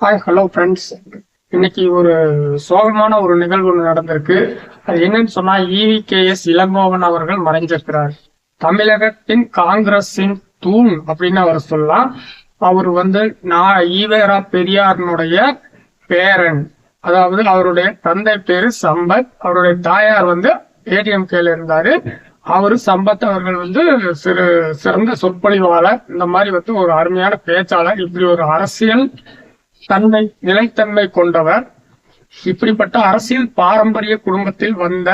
Hi hello friends இன்னைக்கு ஒரு சோகமான ஒரு நிகழ்வு ஒன்று நடந்திருக்கு. அது என்னன்னு சொன்னா இவிகேஎஸ் இளங்கோவன் அவர்கள் மறைஞ்சிருக்கிறார் தமிழகத்தின் காங்கிரஸின் தூண் அப்படின்னு அவர் சொல்லலாம். அவர் வந்து நான் ஈவேரா பெரியாரனுடைய பேரன். அதாவது அவருடைய தந்தை பேரு சம்பத். அவருடைய தாயார் வந்து ஏடிஎம்கேல இருந்தாரு. அவரு சம்பத் அவர்கள் வந்து சிறு சிறந்த சொற்பொழிவாளர். இந்த மாதிரி வந்து ஒரு அருமையான பேச்சாளர். இப்படி ஒரு அரசியல் தன்மை நிலைத்தன்மை கொண்டவர். இப்படிப்பட்ட அரசியல் பாரம்பரிய குடும்பத்தில் வந்த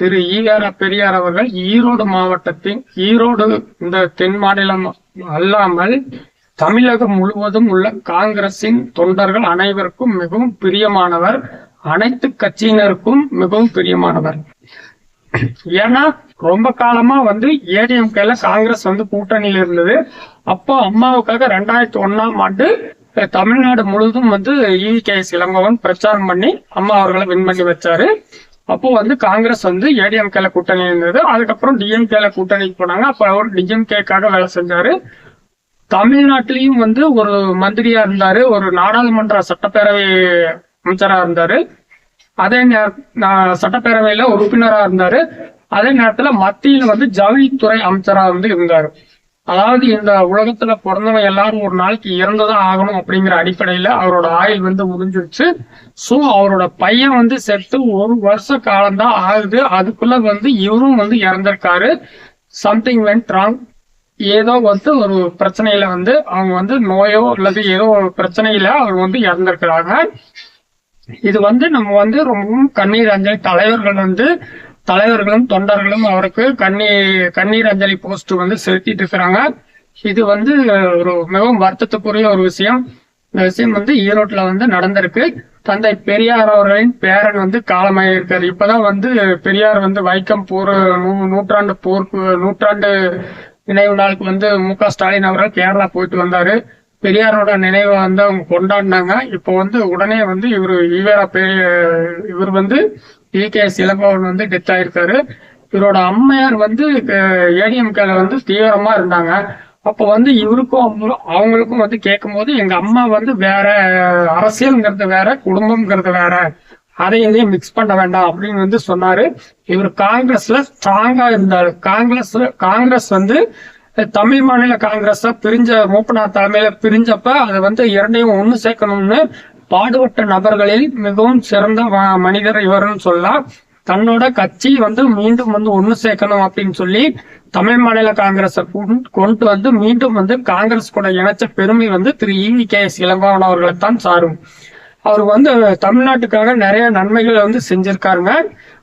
திரு ஈவேரா பெரியார் அவர்கள் ஈரோடு மாவட்டத்தின் ஈரோடு இந்த தென் மாநிலம் அல்லாமல் தமிழகம் முழுவதும் உள்ள காங்கிரசின் தொண்டர்கள் அனைவருக்கும் மிகவும் பிரியமானவர். அனைத்து கட்சியினருக்கும் மிகவும் பிரியமானவர். ஏன்னா ரொம்ப காலமா வந்து ஏடிஎம்கேல காங்கிரஸ் வந்து கூட்டணியில் இருந்தது. அப்போ அம்மாவுக்காக ரெண்டாயிரத்தி ஒன்னாம் ஆண்டு தமிழ்நாடு முழுதும் வந்து இவிகேஎஸ் இளங்கோவன் பிரச்சாரம் பண்ணி அம்மா அவர்களை வின் பண்ணி வச்சாரு. அப்போ வந்து காங்கிரஸ் வந்து ஏடிஎம்கேல கூட்டணி இருந்தது. அதுக்கப்புறம் டிஎம்கேல கூட்டணிக்கு போனாங்க. அப்ப அவர் டிஎம்கேக்காக வேலை செஞ்சாரு. தமிழ்நாட்டிலையும் வந்து ஒரு மந்திரியா இருந்தாரு. ஒரு நாடாளுமன்ற சட்டப்பேரவை அமைச்சரா இருந்தாரு. அதே நேர- சட்டப்பேரவையில உறுப்பினரா இருந்தாரு. அதே நேரத்துல மத்தியில வந்து ஜவுளித்துறை அமைச்சரா வந்து இருந்தாரு. அதாவது இந்த உலகத்துல பிறந்தவங்க எல்லாரும் ஒரு நாளைக்கு இறந்துதான் ஆகணும் அப்படிங்கிற அடிப்படையில அவரோட ஆயுள் வந்து முடிஞ்சிருச்சு. சோ அவரோட பையன் வந்து செத்து ஒரு வருஷ காலம்தான் ஆகுது. அதுக்குள்ள வந்து இவரும் வந்து இறந்திருக்காரு. சம்திங் வென்ட் ராங் ஏதோ வந்து ஒரு பிரச்சனையில வந்து அவங்க வந்து நோயோ அல்லது ஏதோ ஒரு பிரச்சனையில அவங்க வந்து இறந்திருக்கிறாங்க. இது வந்து நம்ம வந்து ரொம்பவும் கண்ணீர் அஞ்சலி தலைவர்கள் வந்து தலைவர்களும் தொண்டர்களும் அவருக்கு கண்ணீர் கண்ணீர் அஞ்சலி போஸ்ட் வந்து செலுத்திட்டு இருக்கிறாங்க. இது வந்து ஒரு மிகவும் வருத்தத்துக்குரிய ஒரு விஷயம். இந்த விஷயம் வந்து ஈரோட்ல வந்து நடந்திருக்கு. தந்தை பெரியார் அவர்களின் பேரன் வந்து காலமாயிருக்காரு. இப்பதான் வந்து பெரியார் வந்து வைக்கம் போர் நூ- நூற்றாண்டு போர் நூற்றாண்டு நினைவு நாளுக்கு வந்து மு க ஸ்டாலின் அவர்கள் கேரளா போயிட்டு வந்தாரு. பெரியாரோட நினைவை வந்து அவங்க கொண்டாடினாங்க. இப்போ வந்து உடனே வந்து இவர் ஈவேரா பெரிய இவர் வந்து இகேஎஸ் இளங்கோவன் வந்து டெத் ஆயிருக்காரு. இவரோட அம்மையார் வந்து ஏடிஎம்கேல வந்து தீவிரமா இருந்தாங்க. அப்போ வந்து இவருக்கும் அவங்களும் அவங்களுக்கும் வந்து கேட்கும்போது எங்க அம்மா வந்து வேற அரசியல்ங்கிறது வேற குடும்பம்ங்கிறது வேற. அதை எதையும் மிக்ஸ் பண்ண வேண்டாம் அப்படின்னு வந்து சொன்னாரு. இவர் காங்கிரஸ்ல ஸ்ட்ராங்கா இருந்தாரு. காங்கிரஸ்ல காங்கிரஸ் வந்து தமிழ் மாநில காங்கிரஸ் பிரிஞ்ச மூப்பனார் தலைமையில பிரிஞ்சப்ப அதை வந்து இரண்டையும் ஒண்ணு சேர்க்கணும்னு பாடுபட்ட நபர்களில் மிகவும் சிறந்த மனிதர் இவர்னு சொல்லலாம் தன்னோட கட்சி வந்து மீண்டும் வந்து ஒண்ணு சேர்க்கணும் அப்படின்னு சொல்லி தமிழ் மாநில காங்கிரஸை கொண்டு- கொண்டு வந்து மீண்டும் வந்து காங்கிரஸ் கூட இணைச்ச பெருமை வந்து திரு E V K. S. Elangovan அவர்களைத்தான் சாரும். அவர் வந்து தமிழ்நாட்டுக்காக நிறைய நன்மைகளை வந்து செஞ்சிருக்காருங்க.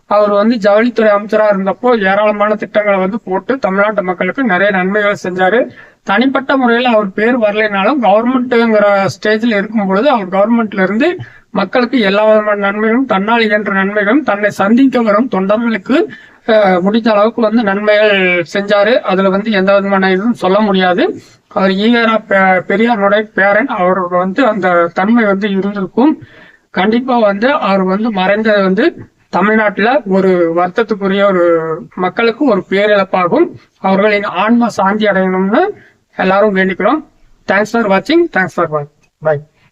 அவர் வந்து ஜவுளித்துறை அமைச்சரா இருந்தப்போ ஏராளமான திட்டங்களை வந்து போட்டு தமிழ்நாட்டு மக்களுக்கு நிறைய நன்மைகளை செஞ்சாரு. தனிப்பட்ட முறையில் அவர் பேர் வரலைனாலும் கவர்மெண்ட்டுங்கிற ஸ்டேஜில் இருக்கும் பொழுது அவர் கவர்மெண்ட்ல இருந்து மக்களுக்கு எல்லா விதமான நன்மைகளும் தன்னால் இயன்ற நன்மைகளும் தன்னை சந்திக்க வரும் தொண்டர்களுக்கு அஹ், முடிந்த அளவுக்கு வந்து நன்மைகள் செஞ்சாரு. அதுல வந்து எந்த விதமான இதுவும் சொல்ல முடியாது. அவர் ஈவேரா பெரியாருடைய பேரன். அவருக்கு வந்து அந்த தன்மை வந்து இருந்திருக்கும். கண்டிப்பா வந்து அவர் வந்து மறைந்தது வந்து தமிழ்நாட்டுல ஒரு வருத்தத்துக்குரிய ஒரு மக்களுக்கு ஒரு பேரிழப்பாகும். அவர்களின் ஆன்ம சாந்தி அடையணும்னு எல்லாரும் வேண்டிக்கிறோம் தேங்க்ஸ் ஃபார் வாட்சிங் தேங்க்ஸ் ஃபார் பாய்